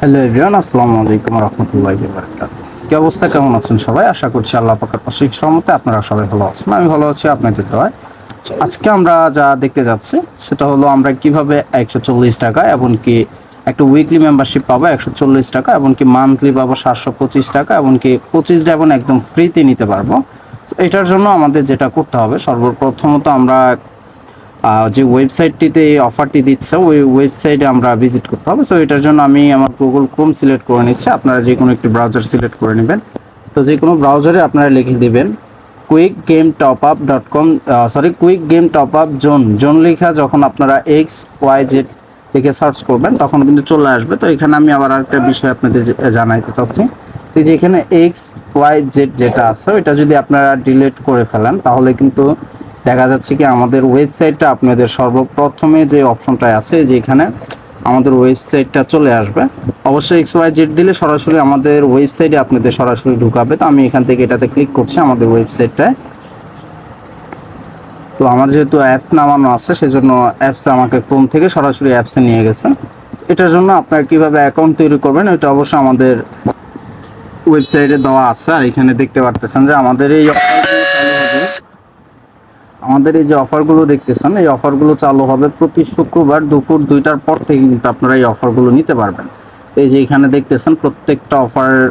Hello everyone, আসসালামু আলাইকুম রহমতুল্লাহি বারাকাত কি অবস্থা? কেমন আছেন সবাই? আশা করছি আল্লাহ পাকের পাশিক সহমতে আপনারা সবাই ভালো আছেন। আমি ভালো আছি, আপনাদের দোয়ায়। তো আজকে আমরা যা দেখতে যাচ্ছি, সেটা হলো আমরা কীভাবে একশো চল্লিশ টাকা এমনকি একটা উইকলি মেম্বারশিপ পাবো একশো চল্লিশ টাকা, এমনকি মান্থলি পাবো সাতশো পঁচিশ টাকা, এমনকি পঁচিশ ডায়মন্ড একদম ফ্রিতে নিতে পারব। এটার জন্য আমাদের যেটা করতে হবে, সর্বপ্রথমত আমরা যে ওয়েবসাইটটিতে এই অফারটি দিচ্ছে, ওই ওয়েবসাইটে আমরা ভিজিট করতে হবে। সো এটার জন্য আমি আমার গুগল ক্রোম সিলেক্ট করে নিচ্ছি। আপনারা যে কোনো একটি ব্রাউজার সিলেক্ট করে নেবেন। তো যে কোনো ব্রাউজারে আপনারা লিখে দেবেন quick game top up dot com sorry quick game top up zone zone লেখা যখন আপনারা এক্স ওয়াই জেড লিখে সার্চ করবেন, তখন কিন্তু চলে আসবে। তো এখানে আমি আবার আরেকটা বিষয় আপনাদের জানাইতে চাচ্ছি। যে এখানে এক্স ওয়াই জেড যেটা আছে, ওইটা যদি আপনারা ডিলিট করে ফেলেন, তাহলে কিন্তু দেখা যাচ্ছে কি আমাদের ওয়েবসাইটটা আপনাদের সর্বপ্রথমে যে অপশনটা আছে যে এখানে আমাদের ওয়েবসাইটটা চলে আসবে। অবশ্যই এক্স ওয়াই জেড দিলে সরাসরি আমাদের ওয়েবসাইটে আপনাদের সরাসরি ঢুকাবে। তো আমি এখান থেকে এটাতে ক্লিক করছি আমাদের ওয়েবসাইটটায় তো আমার যেহেতু অ্যাপ নামানো আছে, সেজন্য অ্যাপস আমাকে ক্রোম থেকে সরাসরি অ্যাপসে নিয়ে গেছে। এটার জন্য আপনারা কীভাবে অ্যাকাউন্ট তৈরি করবেন এটা অবশ্যই আমাদের ওয়েবসাইটে দেওয়া আছে। আর এখানে দেখতে পারতেছেন যে আমাদের এই আমাদের এই যে অফারগুলো দেখতেছেন, এই অফারগুলো চালু হবে প্রতি শুক্রবার দুপুর দুইটার পর থেকে কিন্তু আপনারা এই অফারগুলো নিতে পারবেন। এই যে এখানে দেখতেছেন প্রত্যেকটা অফার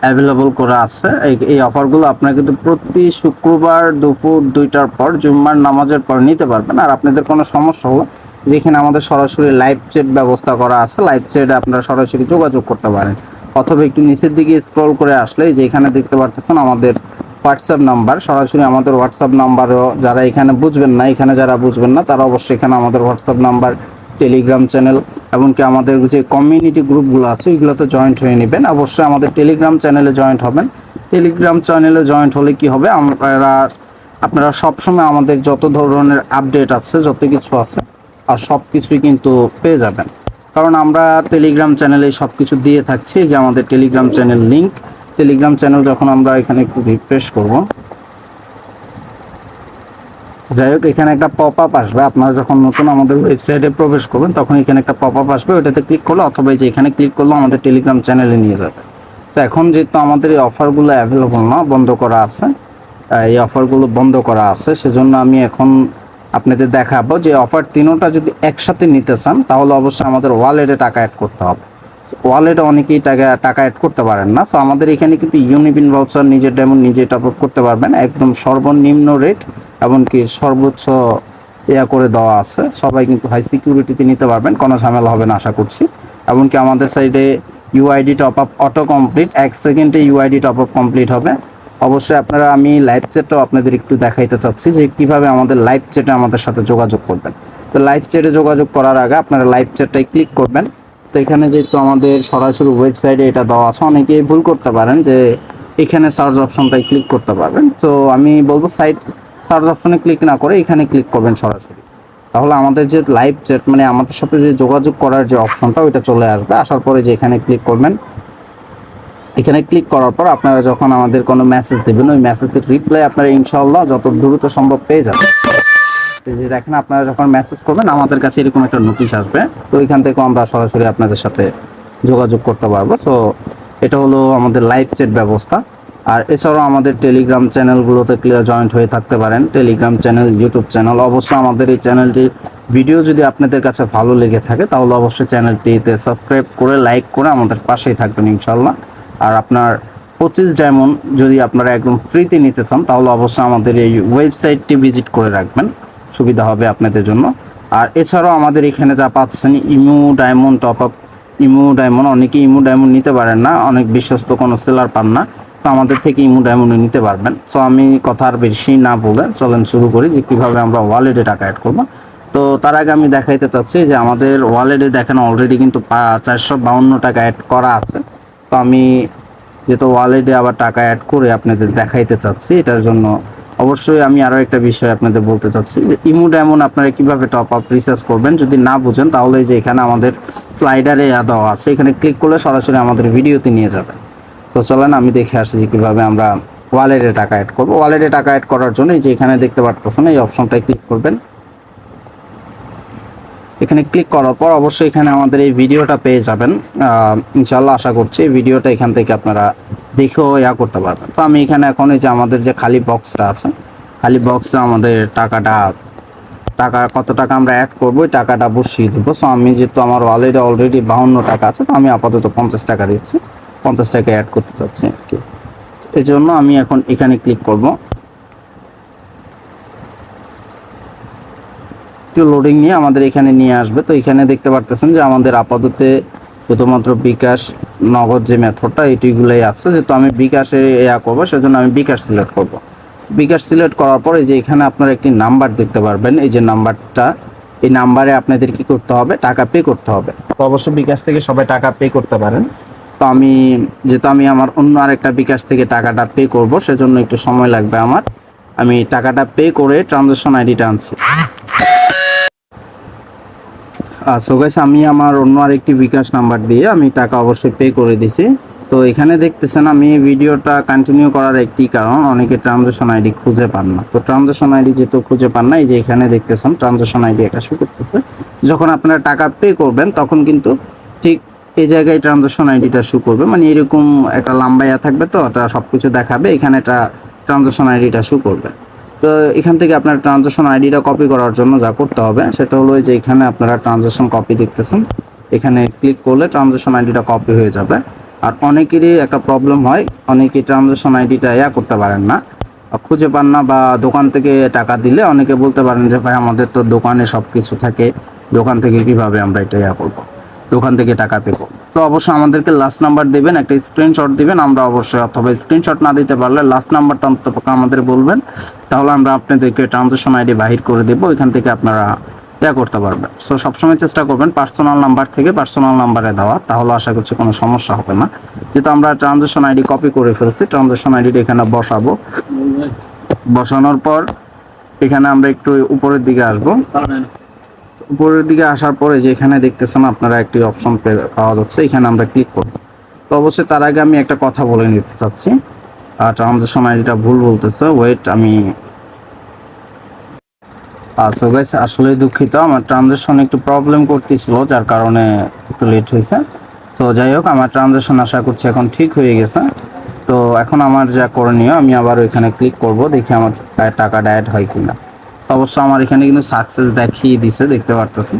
অ্যাভেলেবল করা আছে। এই- অফারগুলো আপনারা কিন্তু প্রতি শুক্রবার দুপুর দুইটার পর জুম্মার নামাজের পর নিতে পারবেন। আর আপনাদের কোনো সমস্যা হলো যেখানে আমাদের সরাসরি লাইভ চ্যাট ব্যবস্থা করা আছে লাইভ চ্যাটে আপনারা সরাসরি যোগাযোগ করতে পারেন। অথবা একটু নিচের দিকে স্ক্রল করে আসলে এই যে এখানে দেখতে পারতেছেন আমাদের হোয়াটসঅ্যাপ নাম্বার, সরাসরি আমাদের হোয়াটসঅ্যাপ নাম্বারও যারা এখানে বুঝবেন না, এখানে যারা বুঝবেন না, তারা অবশ্যই এখানে আমাদের হোয়াটসঅ্যাপ নাম্বার, টেলিগ্রাম চ্যানেল এমনকি আমাদের যে কমিউনিটি গ্রুপগুলো আছে, ওইগুলোতে জয়েন্ট হয়ে নেবেন। অবশ্যই আমাদের টেলিগ্রাম চ্যানেলে জয়েন্ট হবেন। টেলিগ্রাম চ্যানেলে জয়েন্ট হলে কি হবে? আমরা আপনারা সবসময় আমাদের যত ধরনের আপডেট আছে, যত কিছু আছে, আর সব কিছুই কিন্তু পেয়ে যাবেন। কারণ আমরা টেলিগ্রাম চ্যানেলে সব কিছু দিয়ে থাকছি, যে আমাদের Telegram channel link. Telegram channel যখন আমরা এখানে একটু রিফ্রেশ করব যাই হোক এখানে একটা পপ আপ আসবে। আপনারা যখন নতুন আমাদের ওয়েবসাইটে প্রবেশ করবেন, তখন এখানে একটা পপ আপ আসবে। ওইটাতে ক্লিক করলে অথবা এই যে এখানে ক্লিক করলে আমাদের টেলিগ্রাম চ্যানেলে নিয়ে যাবে। তো এখন যেহেতু আমাদের এই অফারগুলো অ্যাভেলেবল না, বন্ধ করা আছে এই অফারগুলো বন্ধ করা আছে, সেজন্য আমি এখন আপনাদের দেখাবো যে অফার তিনোটা যদি একসাথে নিতে চান, তাহলে অবশ্যই আমাদের ওয়ালেটে টাকা অ্যাড করতে হবে। ওয়ালেটে অনেকেই টাকা টাকা অ্যাড করতে পারেন না। সো আমাদের এখানে কিন্তু ইউনিবিন ভাউচার নিজের ডেমন নিজে টপ আপ করতে পারবেন। একদম সর্বনিম্ন রেট এমনকি সর্বোচ্চ ইয়া করে দেওয়া আছে। সবাই কিন্তু হাই সিকিউরিটিতে নিতে পারবেন, কোনো ঝামেলা হবে না, আশা করছি। এমনকি আমাদের সাইডে UID top up auto complete এক সেকেন্ডে ইউআইডি টপ আপ কমপ্লিট হবে। অবশ্যই আপনারা, আমি লাইভ চ্যাটটাও আপনাদের একটু দেখাইতে চাচ্ছি যে কীভাবে আমাদের লাইভ চ্যাটে আমাদের সাথে যোগাযোগ করবেন। তো লাইভ চ্যাটে যোগাযোগ করার আগে আপনারা লাইভ চ্যাটটায় ক্লিক করবেন। তো এখানে যেহেতু আমাদের সরাসরি ওয়েবসাইটে এটা দেওয়া আছে, অনেকেই ভুল করতে পারেন যে এখানে সার্চ অপশনটাই ক্লিক করতে পারবেন। তো আমি বলব সাইট সার্চ অপশনে ক্লিক না করে এখানে ক্লিক করবেন সরাসরি। তাহলে আমাদের যে লাইভ চ্যাট মানে আমাদের সাথে যে যোগাযোগ করার যে অপশনটা ওইটা চলে আসবে। আসার পরে যে এখানে ক্লিক করবেন, এখানে ক্লিক করার পর আপনারা যখন আমাদের কোনো মেসেজ দেবেন, ওই মেসেজের রিপ্লাই আপনারা ইনশাল্লাহ যত দ্রুত সম্ভব পেয়ে যাবেন। এই যে দেখেন, আপনারা যখন মেসেজ করবেন, আমাদের কাছে এরকম একটা নোটিশ আসবে। তো ওইখান থেকে আমরা সরাসরি আপনাদের সাথে যোগাযোগ করতে পারব। সো এটা হলো আমাদের লাইভ চ্যাট ব্যবস্থা। আর এছাড়াও আমাদের টেলিগ্রাম চ্যানেলগুলোতে ক্লিয়ার জয়েন্ট হয়ে থাকতে পারেন। টেলিগ্রাম চ্যানেল ইউটিউব চ্যানেল অবশ্যই আমাদের এই চ্যানেলটির ভিডিও যদি আপনাদের কাছে ভালো লেগে থাকে, তাহলে অবশ্যই চ্যানেলটিতে সাবস্ক্রাইব করে লাইক করে আমাদের পাশেই থাকবেন ইনশাল্লাহ আর আপনার পঁচিশ ডায়মন্ড যদি আপনারা একদম ফ্রিতে নিতে চান, তাহলে অবশ্যই আমাদের এই ওয়েবসাইটটি ভিজিট করে রাখবেন। সুবিধা হবে আপনাদের জন্য। আর এছাড়াও আমাদের এখানে যা পাচ্ছেন, Imo diamond top up Imo diamond, অনেকে ইমো ডায়মন্ড নিতে পারেন না, অনেক বিশ্বস্ত কোনো সেলার পান না, তো আমাদের থেকে ইমো ডায়মন্ড নিতে পারবেন। সো আমি কথা আর বেশি না বলে চলেন শুরু করি যে কীভাবে আমরা ওয়ালেটে টাকা অ্যাড করব। তো তার আগে আমি দেখাইতে চাচ্ছি যে আমাদের ওয়ালেটে দেখেন অলরেডি কিন্তু চারশো বাউন্ন টাকা অ্যাড করা আছে। তো আমি যেহেতু ওয়ালেটে আবার টাকা অ্যাড করে আপনাদের দেখাইতে চাচ্ছি, এটার জন্য অবশ্যই আমি আরও একটা বিষয় আপনাদের বলতে চাচ্ছি যে ইমুড এমন আপনারা কীভাবে টপ আপ রিচার্জ করবেন যদি না বুঝেন, তাহলে যে এখানে আমাদের স্লাইডারে দেওয়া আছে, এখানে ক্লিক করলে সরাসরি আমাদের ভিডিওতে নিয়ে যাবে। তো চলেন আমি দেখে আসি যে কীভাবে আমরা ওয়ালেটে টাকা অ্যাড করব। ওয়ালেটে টাকা অ্যাড করার জন্য এই যে এখানে দেখতে পারতেছেন, এই অপশনটায় ক্লিক করবেন। এখানে ক্লিক করার পর অবশ্যই এখানে আমাদের এই ভিডিওটা পেয়ে যাবেন। ইনশাল্লাহ আশা করছি ভিডিওটা এখান থেকে আপনারা দেখেও ইয়া করতে পারবেন। তো আমি এখানে এখন এই যে আমাদের যে খালি বক্সটা আছে, খালি বক্সে আমাদের টাকাটা, টাকা, কত টাকা আমরা অ্যাড করব, ওই টাকাটা বসিয়ে দেবো। সো আমি যেহেতু আমার ওয়ালেটে অলরেডি বাহান্ন টাকা আছে, তো আমি আপাতত পঞ্চাশ টাকা দিচ্ছি। পঞ্চাশ টাকা অ্যাড করতে চাচ্ছি আর কি। এই জন্য আমি এখন এখানে ক্লিক করব। একটু লোডিং নিয়ে আমাদের এখানে নিয়ে আসবে। তো এখানে দেখতে পারতেছেন যে আমাদের আপাতত শুধুমাত্র বিকাশ নগদ যে মেথডটা, এটিগুলোই আছে। যেহেতু আমি বিকাশে ইয়া করব, সেজন্য আমি বিকাশ সিলেক্ট করব। বিকাশ সিলেক্ট করার পরে যে এখানে আপনার একটি নাম্বার দেখতে পারবেন। এই যে নাম্বারটা এই নাম্বারে আপনাদের কি করতে হবে? টাকা পে করতে হবে। তো অবশ্যই বিকাশ থেকে সবাই টাকা পে করতে পারেন। তো আমি, যেহেতু আমি আমার অন্য আরেকটা বিকাশ থেকে টাকাটা পে করব, সেজন্য একটু সময় লাগবে আমার। আমি টাকাটা পে করে ট্রানজাকশন আইডিটা আনছি। সো গাইস আমি আমার অন্য আরেকটি বিকাশ নাম্বার দিয়ে আমি টাকা অবশ্যই পে করে দিছি। তো এখানে দেখতেছেন আমি ভিডিওটা কন্টিনিউ করার একটি কারণ, অনেকে ট্রানজাকশন আইডি খুঁজে পান না। তো ট্রানজাকশন আইডি যেহেতু খুঁজে পান না, এই যে এখানে দেখতেছেন ট্রানজাকশন আইডি একটা শো করতেছে। যখন আপনারা টাকা পে করবেন, তখন কিন্তু ঠিক এই জায়গায় ট্রানজাকশন আইডিটা শো করবে। মানে এরকম একটা লম্বাইয়া থাকবে তো ওটা সব কিছু দেখাবে, এখানে একটা ট্রানজাকশন আইডিটা শো করবে। তো এখান থেকে আপনার ট্রানজাকশন আইডিটা কপি করার জন্য যা করতে হবে সেটা হলো যে এখানে আপনারা ট্রানজাকশন কপি দেখতেছেন। এখানে ক্লিক করলে ট্রানজাকশন আইডিটা কপি হয়ে যাবে। আর অনেকেরই একটা প্রবলেম হয় অনেকে ট্রানজাকশন আইডিটা ইয়া করতে পারেন না। খুঁজে পান না বা দোকান থেকে টাকা দিলে অনেকে বলতে পারেন যে, ভাই, আমাদের তো দোকানে সব কিছু থাকে, দোকান থেকে কীভাবে আমরা এটা ইয়া করব? দোকান থেকে টাকা পে করব তো অবশ্যই আমাদেরকে লাস্ট নাম্বার দিবেন, একটা স্ক্রিনশট দিবেন, আমরা অবশ্যই অথবা স্ক্রিনশট না দিতে পারলে লাস্ট নাম্বারটা অন্তত আমাদের বলবেন, তাহলে আমরা আপনাদেরকে ট্রানজাকশন আইডি বাহির করে দেবো, ওইখান থেকে আপনারা ইয়া করতে পারবেন। সো সবসময় চেষ্টা করবেন পার্সোনাল নাম্বার থেকে পার্সোনাল নাম্বারে দেওয়া, তাহলে আশা করছি কোনো সমস্যা হবে না। যেহেতু আমরা ট্রানজাকশন আইডি কপি করে ফেলছি ট্রানজাকশন আইডিটা এখানে বসাবো। বসানোর পর এখানে আমরা একটু উপরের দিকে আসব। উপরের দিকে আসার পরে যে এখানে দেখতেছেন আপনারা একটি অপশন পাওয়া যাচ্ছে, এখানে আমরা ক্লিক করব। তো অবশ্যই তার আগে আমি একটা কথা বলে নিতে চাচ্ছি। ট্রানজাকশন আইডিটা ভুল বলতেছে ওয়েট আমি আচ্ছা গাইস আসলে দুঃখিত, আমার ট্রানজাকশন একটু প্রবলেম করতেছিল, যার কারণে একটু লেট হয়েছে। তো যাই হোক, আমার ট্রানজাকশন আশা করছি এখন ঠিক হয়ে গেছে। তো এখন আমার যা করণীয়, আমি আবার ওইখানে ক্লিক করব, দেখি আমার টাকাটা অ্যাড হয় কিনা। অবশ্য আমার এখানে কিন্তু সাকসেস দেখিয়ে দিছে, দেখতে পারতেছি।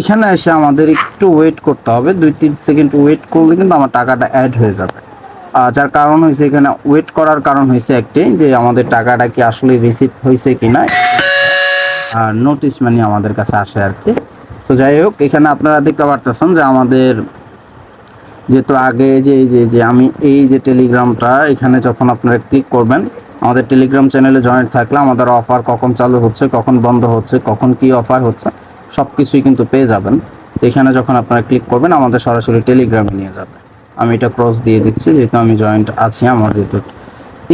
এখানে এসে আমাদের একটু ওয়েট করতে হবে, দুই তিন সেকেন্ড ওয়েট করলে কিন্তু আমার টাকাটা অ্যাড হয়ে যাবে। যার কারণ হয়েছে এখানে ওয়েট করার কারণ হয়েছে একটি, যে আমাদের টাকাটা কি আসলে রিসিভ হয়েছে কিনা। আর নোটিশ মানি আমাদের কাছে আসে আর কি। তো যাই হোক, এখানে আপনারা দেখতে পারতেছেন যে আমাদের যেহেতু আগে যে যে যে আমি এই যে টেলিগ্রামটা এখানে যখন আপনারা ক্লিক করবেন আমাদের টেলিগ্রাম চ্যানেলে জয়েন্ট থাকলে আমাদের অফার কখন চালু হচ্ছে, কখন বন্ধ হচ্ছে, কখন কি অফার হচ্ছে সব কিছুই কিন্তু পেয়ে যাবেন। তো এখানে যখন আপনারা ক্লিক করবেন, আমাদের সরাসরি টেলিগ্রামে নিয়ে যাবে। আমি এটা ক্রস দিয়ে দিচ্ছি, যেহেতু আমি জয়েন্ট আছি আমার যেহেতু।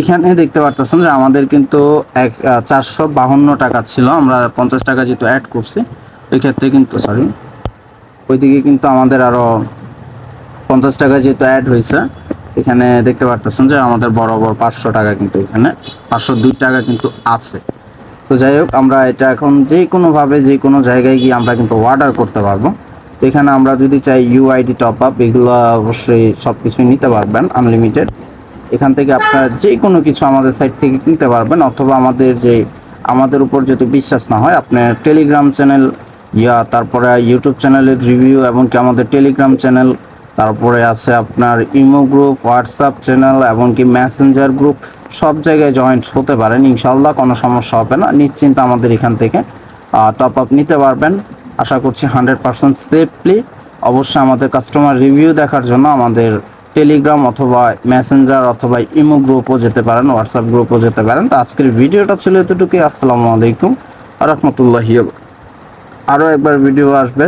এখানে দেখতে পারতেছেন যে আমাদের কিন্তু এক চারশো বাহান্ন টাকা ছিল, আমরা পঞ্চাশ টাকা যেহেতু অ্যাড করছি ওই ক্ষেত্রে কিন্তু সরি ওইদিকে কিন্তু আমাদের আরও পঞ্চাশ টাকা যেহেতু অ্যাড হয়েছে এখানে দেখতে পারতেছেন যে আমাদের বরাবর পাঁচশো টাকা কিন্তু এখানে, পাঁচশো দুই টাকা কিন্তু আছে। তো যাই হোক, আমরা এটা এখন যে কোনোভাবে যে কোনো জায়গায় গিয়ে আমরা কিন্তু অর্ডার করতে পারব। তো এখানে আমরা যদি চাই ইউআইডি টপ আপ এগুলো অবশ্যই সব কিছুই নিতে পারবেন আনলিমিটেড এখান থেকে আপনারা যে কোনো কিছু আমাদের সাইট থেকে কিনতে পারবেন, অথবা আমাদের যে, আমাদের উপর যদি বিশ্বাস না হয় আপনার টেলিগ্রাম চ্যানেল ইয়া, তারপরে ইউটিউব চ্যানেলের রিভিউ এমনকি আমাদের টেলিগ্রাম চ্যানেল তারপরে আছে আপনার ইমো গ্রুপ, হোয়াটসঅ্যাপ চ্যানেল এমনকি মেসেঞ্জার গ্রুপ, সব জায়গায় জয়েন্ট হতে পারেন। ইনশাল্লাহ কোনো সমস্যা হবে না। নিশ্চিন্ত আমাদের এখান থেকে টপ আপ নিতে পারবেন। আশা করছি হান্ড্রেড পার্সেন্ট সেফলি অবশ্যই আমাদের কাস্টমার রিভিউ দেখার জন্য আমাদের টেলিগ্রাম অথবা মেসেঞ্জার অথবা ইমো গ্রুপও যেতে পারেন, হোয়াটসঅ্যাপ গ্রুপও যেতে পারেন। তো আজকের ভিডিওটা ছিল এতটুকুই। আসসালামু আলাইকুম। রহমতুল্লাহি আরও একবার ভিডিও আসবে।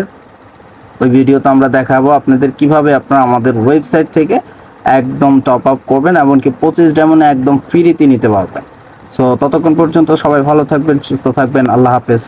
ওই ভিডিওতে আমরা দেখাবো আপনাদের কীভাবে আপনারা আমাদের ওয়েবসাইট থেকে একদম টপ আপ করবেন এমনকি পঁচিশ ডেমনে একদম ফ্রিতে নিতে পারবেন। সো ততক্ষণ পর্যন্ত সবাই ভালো থাকবেন, সুস্থ থাকবেন, আল্লাহ হাফেজ।